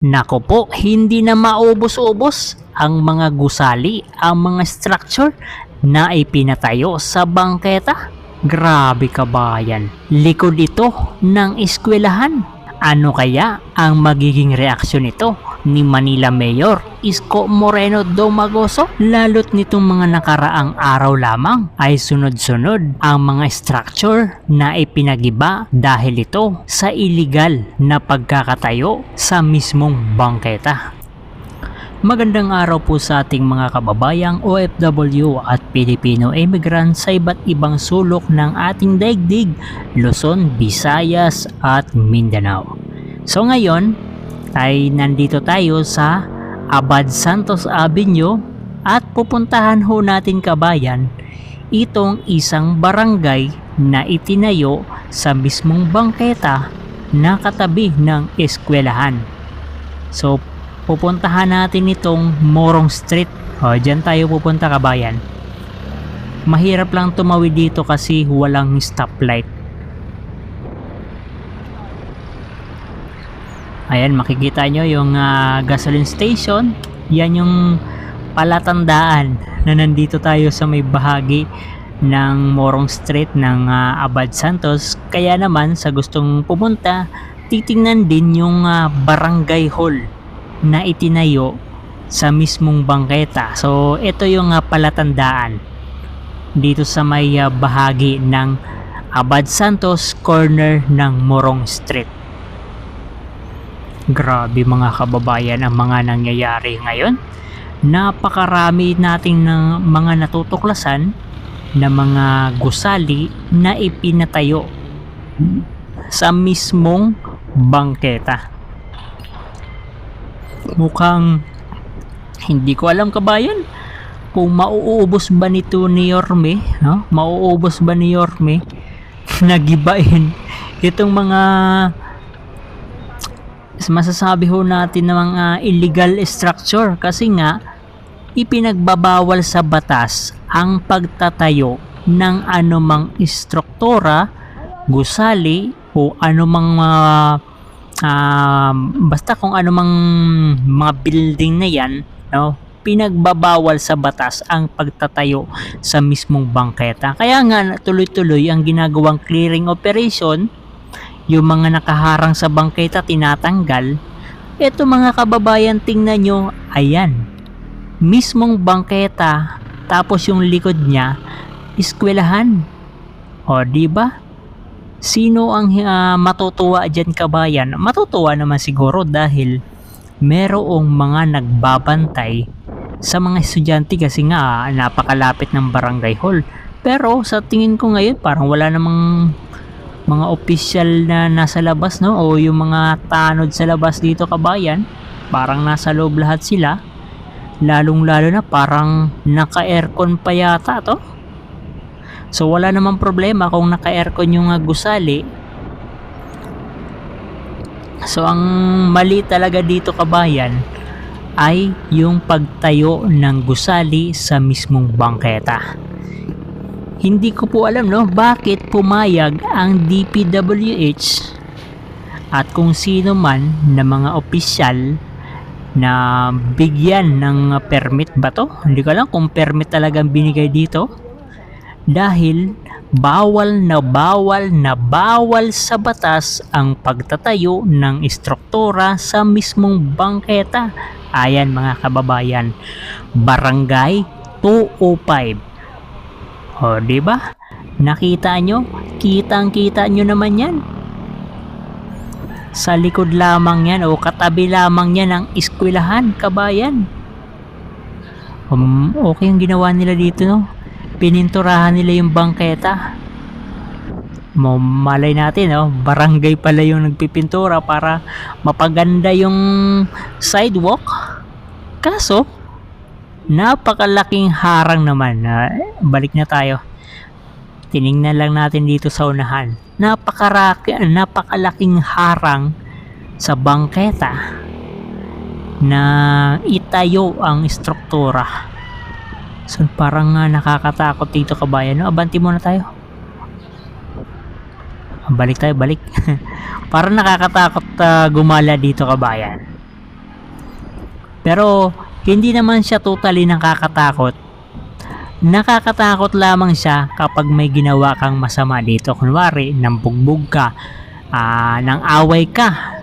Nako po, hindi na maubos-ubos ang mga gusali, ang mga structure na ipinatayo sa bangketa. Grabe kabayan, likod ito ng eskwelahan. Ano kaya ang magiging reaksyon nito ni Manila Mayor Isko Moreno Domagoso? Lalot nitong mga nakaraang araw lamang ay sunod-sunod ang mga structure na ipinagiba dahil ito sa illegal na pagkakatayo sa mismong bangketa. Magandang araw po sa ating mga kababayang OFW at Filipino immigrant sa iba't ibang sulok ng ating daigdig, Luzon, Visayas at Mindanao. So ngayon ay nandito tayo sa Abad Santos Avenue at pupuntahan ho natin kabayan itong isang barangay na itinayo sa mismong bangketa na katabi ng eskwelahan. So pupuntahan natin itong Morong Street. O, dyan tayo pupunta kabayan. Mahirap lang tumawid dito kasi walang stoplight. Ayan, makikita nyo yung ah, gasoline station. Yan yung palatandaan na nandito tayo sa may bahagi ng Morong Street ng ah, Abad Santos. Kaya naman sa gustong pumunta, titingnan din yung ah, barangay hall na itinayo sa mismong bangketa. So, ito yung ah, palatandaan dito sa may ah, bahagi ng Abad Santos corner ng Morong Street. Grabe mga kababayan ang mga nangyayari ngayon. Napakarami nating ng mga natutuklasan na mga gusali na ipinatayo sa mismong bangketa. Mukhang hindi ko alam kabayan kung mauubos ba nito ni Yorme, no? Mauubos ba ni Yorme na gibain itong mga masasabi ho natin ng mga illegal structure kasi nga ipinagbabawal sa batas ang pagtatayo ng anumang istruktura, gusali o anumang mga ah, basta kung anumang mga building na yan, no, pinagbabawal sa batas ang pagtatayo sa mismong bangketa. Kaya nga tuloy-tuloy ang ginagawang clearing operation yung mga nakaharang sa bangketa tinatanggal, eto mga kababayan tingnan nyo, ayan, mismong bangketa, tapos yung likod niya, eskwelahan. O, di ba? Sino ang ah, matutuwa dyan kabayan? Matutuwa naman siguro dahil merong mga nagbabantay sa mga estudyante kasi nga napakalapit ng barangay hall. Pero sa tingin ko ngayon parang wala namang mga official na nasa labas no? O yung mga tanod sa labas dito kabayan parang nasa loob lahat sila. Lalong lalo na parang naka aircon pa yata to. So wala namang problema kung naka aircon yung uh, gusali. So ang mali talaga dito kabayan ay yung pagtayo ng gusali sa mismong bangketa hindi ko po alam no bakit pumayag ang DPWH at kung sino man na mga opisyal na bigyan ng permit ba to? Hindi ko alam kung permit talagang binigay dito dahil bawal na bawal na bawal sa batas ang pagtatayo ng istruktura sa mismong bangketa. Ayan mga kababayan, Barangay 205 o, di ba? Nakita nyo? Kitang-kita nyo naman yan. Sa likod lamang yan o katabi lamang yan ang eskwelahan, kabayan. Um, okay yung ginawa nila dito, no? Pininturahan nila yung bangketa. Malay natin, no? Barangay pala yung nagpipintura para mapaganda yung sidewalk. Kaso, napakalaking harang naman. Na balik na tayo. Tiningnan lang natin dito sa unahan. Napakaraki napakalaking harang sa bangketa na itayo ang struktura. So parang uh, nakakatakot dito kabayan. No? abanti muna tayo. Balik tayo balik. Parang nakakatakot uh, gumala dito kabayan. Pero hindi naman siya totally nakakatakot. Nakakatakot lamang siya kapag may ginawa kang masama dito. Kunwari, nambugbog ka, ah, nang away ka,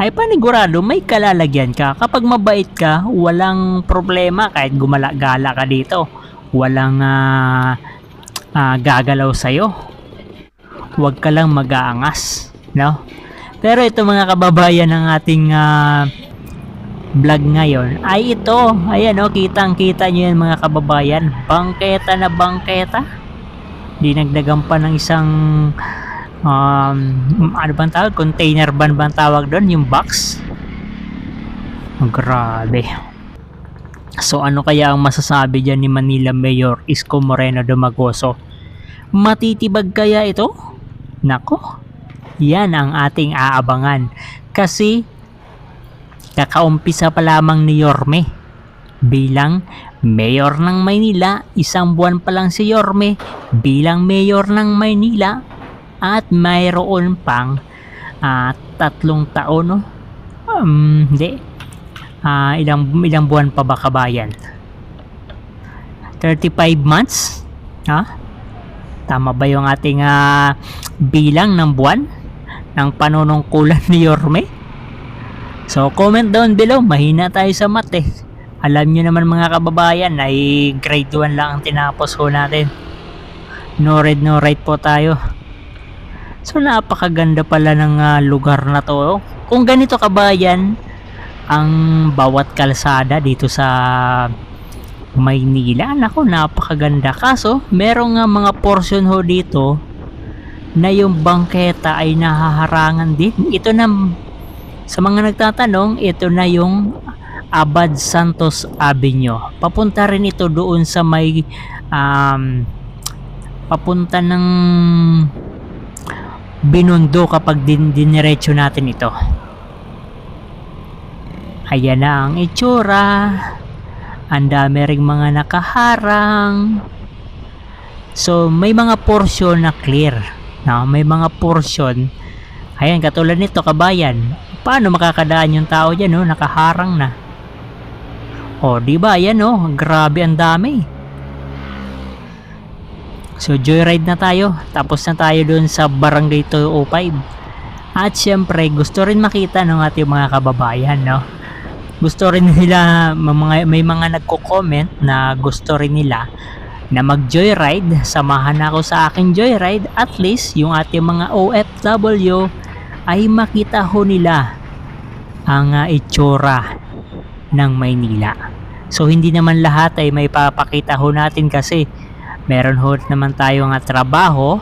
ay panigurado may kalalagyan ka. Kapag mabait ka, walang problema kahit gumala-gala ka dito. Walang ah, ah, gagalaw sa'yo. Huwag ka lang mag-aangas. No? Pero ito mga kababayan ng ating ah, vlog ngayon ay ito. Ayan o, kitang kita nyo yan mga kababayan. Bangketa na bangketa. Dinagdagan pa ng isang um, ano bang tawag? Container van bang tawag doon? Yung box? Oh, grabe. So ano kaya ang masasabi dyan ni Manila Mayor Isko Moreno Dumagoso? Matitibag kaya ito? Nako, yan ang ating aabangan. Kasi kakaumpisa pa lamang ni Yorme bilang mayor ng Maynila. Isang buwan pa lang si Yorme bilang mayor ng Maynila at mayroon pang ah, tatlong taon no? Um, hindi. Ah, ilang ilang buwan pa ba kabayan? 35 months? Ha? Tama ba yung ating ah, bilang ng buwan ng panunungkulan ni Yorme? So comment down below, mahina tayo sa math eh. Alam nyo naman mga kababayan ay grade 1 lang ang tinapos ho natin. No read no write po tayo. So napakaganda pala ng ah, lugar na to. Kung ganito kabayan ang bawat kalsada dito sa Maynila, nako napakaganda. Kaso merong nga mga portion ho dito na yung bangketa ay nahaharangan din. Ito na sa mga nagtatanong, ito na yung Abad Santos Avenue. Papunta rin ito doon sa may um, papunta ng Binondo kapag din diniretso natin ito. Ayan na ang itsura. Ang dami ring mga nakaharang. So, may mga portion na clear. No? May mga portion. Ayan, katulad nito, kabayan. Paano makakadaan yung tao dyan, no? Nakaharang na. O, di ba? Ayan, no? Grabe ang dami. So, joyride na tayo. Tapos na tayo dun sa Barangay 205. At syempre, gusto rin makita ng ating mga kababayan, no? Gusto rin nila, mga, may mga nagko-comment na gusto rin nila na mag-joyride. Samahan ako sa aking joyride. At least, yung ating mga OFW ay makita ho nila ang uh, itsura ng Maynila. So, hindi naman lahat ay may papakita ho natin kasi meron ho naman tayo nga trabaho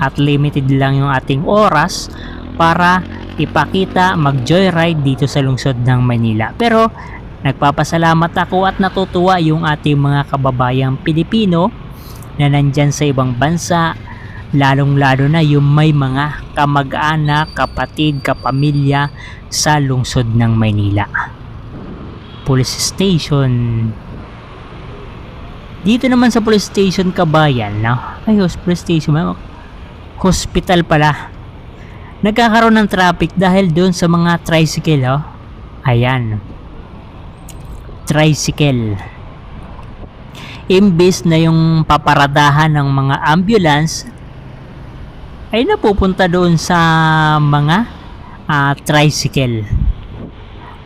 at limited lang yung ating oras para ipakita mag-joyride dito sa lungsod ng Manila. Pero nagpapasalamat ako at natutuwa yung ating mga kababayang Pilipino na nandyan sa ibang bansa lalong lalo na yung may mga kamag-anak, kapatid, kapamilya sa lungsod ng Maynila. Police Station dito naman sa police station Kabayan, no? Ay, police station, hospital pala. Nagkakaroon ng traffic dahil doon sa mga tricycle, oh. Ayan. Tricycle. Imbis na yung paparadahan ng mga ambulance ay napupunta doon sa mga uh, tricycle.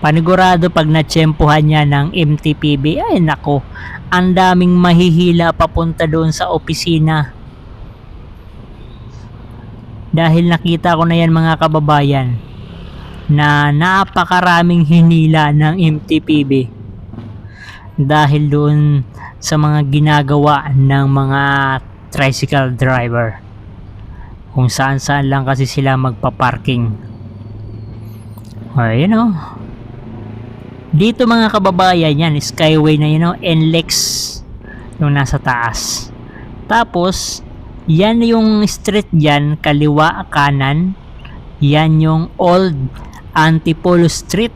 Panigurado pag natsyempohan niya ng MTPB, ay nako, ang daming mahihila papunta doon sa opisina. Dahil nakita ko na yan mga kababayan na napakaraming hinila ng MTPB dahil doon sa mga ginagawa ng mga tricycle driver kung saan saan lang kasi sila magpa-parking ayun o dito mga kababayan yan skyway na yun o NLEX yung nasa taas tapos yan yung street dyan kaliwa kanan yan yung old Antipolo Street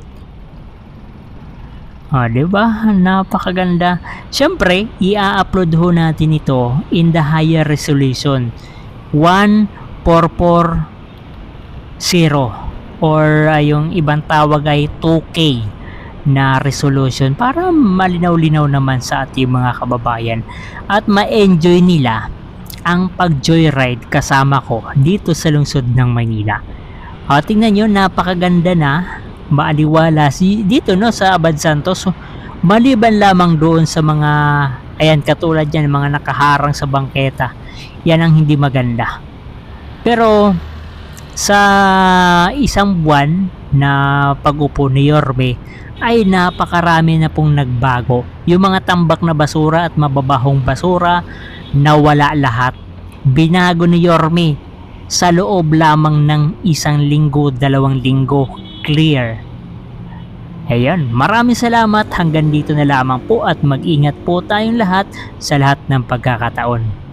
Ah, 'di ba? Napakaganda. Siyempre, i-upload ho natin ito in the higher resolution. 1440 or uh, yung ibang tawag ay 2K na resolution para malinaw-linaw naman sa ating mga kababayan at ma-enjoy nila ang pag-joyride kasama ko dito sa lungsod ng Maynila. O, tingnan nyo, napakaganda na, maaliwala si dito no sa Abad Santos. Maliban lamang doon sa mga ayan katulad yan mga nakaharang sa bangketa. Yan ang hindi maganda. Pero sa isang buwan na pag-upo ni Yorme ay napakarami na pong nagbago. Yung mga tambak na basura at mababahong basura nawala lahat. Binago ni Yorme sa loob lamang ng isang linggo, dalawang linggo. Clear. Ayan, maraming salamat. Hanggang dito na lamang po at mag-ingat po tayong lahat sa lahat ng pagkakataon.